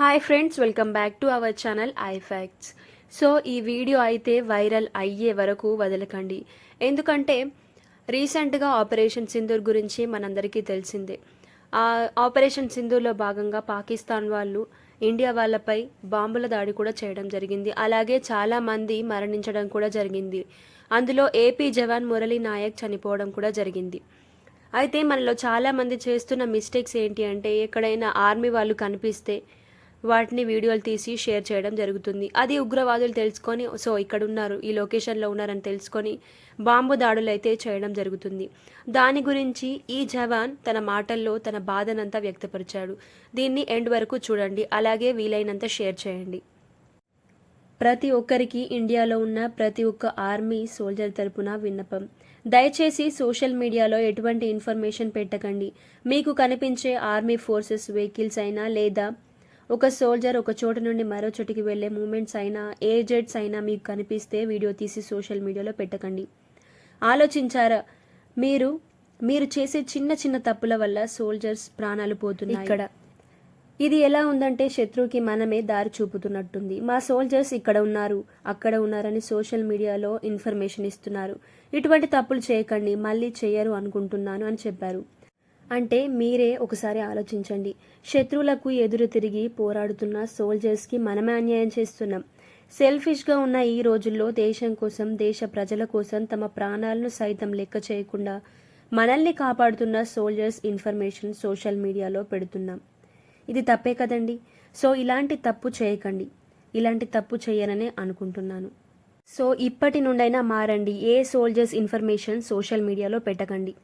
Hi friends welcome back to our channel I so ఈ video అయితే viral అయ్యే వరకు వదలకండి. ఎందుకంటే రీసెంట్గా ఆపరేషన్ సింధూర్ గురించి మనందరికీ తెలిసిందే. ఆ ఆపరేషన్ సింధూర్లో భాగంగా పాకిస్తాన్ వాళ్ళు ఇండియా వాళ్ళపై బాంబుల దాడి కూడా చేయడం జరిగింది. అలాగే చాలామంది మరణించడం కూడా జరిగింది. అందులో ఏపీ జవాన్ మురళీ నాయక్ చనిపోవడం కూడా జరిగింది. అయితే మనలో చాలామంది చేస్తున్న మిస్టేక్స్ ఏంటి అంటే ఎక్కడైనా ఆర్మీ వాళ్ళు కనిపిస్తే వాటిని వీడియోలు తీసి షేర్ చేయడం జరుగుతుంది. అది ఉగ్రవాదులు తెలుసుకొని సో ఇక్కడ ఉన్నారు ఈ లొకేషన్లో ఉన్నారని తెలుసుకొని బాంబు దాడులు అయితే చేయడం జరుగుతుంది. దాని గురించి ఈ జవాన్ తన మాటల్లో తన బాధనంతా వ్యక్తపరిచాడు. దీన్ని ఎండ్ వరకు చూడండి అలాగే వీలైనంత షేర్ చేయండి. ప్రతి ఒక్కరికి ఇండియాలో ఉన్న ప్రతి ఒక్క ఆర్మీ సోల్జర్ తరపున విన్నపం. దయచేసి సోషల్ మీడియాలో ఎటువంటి ఇన్ఫర్మేషన్ పెట్టకండి. మీకు కనిపించే ఆర్మీ ఫోర్సెస్ వెహికల్స్ అయినా లేదా ఒక సోల్జర్ ఒక చోటు నుండి మరో చోటికి వెళ్ళే మూమెంట్స్ అయినా ఏ జెట్స్ అయినా మీకు కనిపిస్తే వీడియో తీసి సోషల్ మీడియాలో పెట్టకండి. ఆలోచించారా? మీరు మీరు చేసే చిన్న చిన్న తప్పుల వల్ల సోల్జర్స్ ప్రాణాలు పోతున్నాయి. ఇక్కడ. ఇది ఎలా ఉందంటే శత్రువుకి మనమే దారి చూపుతున్నట్టుంది. మా సోల్జర్స్ ఇక్కడ ఉన్నారు అక్కడ ఉన్నారని సోషల్ మీడియాలో ఇన్ఫర్మేషన్ ఇస్తున్నారు. ఇటువంటి తప్పులు చేయకండి మళ్ళీ చేయరు అనుకుంటున్నాను అని చెప్పారు. అంటే మీరే ఒకసారి ఆలోచించండి. శత్రువులకు ఎదురు తిరిగి పోరాడుతున్న సోల్జర్స్కి మనమే అన్యాయం చేస్తున్నాం. సెల్ఫిష్గా ఉన్న ఈ రోజుల్లో దేశం కోసం దేశ ప్రజల కోసం తమ ప్రాణాలను సైతం లెక్క చేయకుండా మనల్ని కాపాడుతున్న సోల్జర్స్ ఇన్ఫర్మేషన్ సోషల్ మీడియాలో పెడుతున్నాం. ఇది తప్పే కదండి? సో ఇలాంటి తప్పు చేయకండి. ఇలాంటి తప్పు చేయననే అనుకుంటున్నాను. సో ఇప్పటి నుండైనా మారండి. ఏ సోల్జర్స్ ఇన్ఫర్మేషన్ సోషల్ మీడియాలో పెట్టకండి.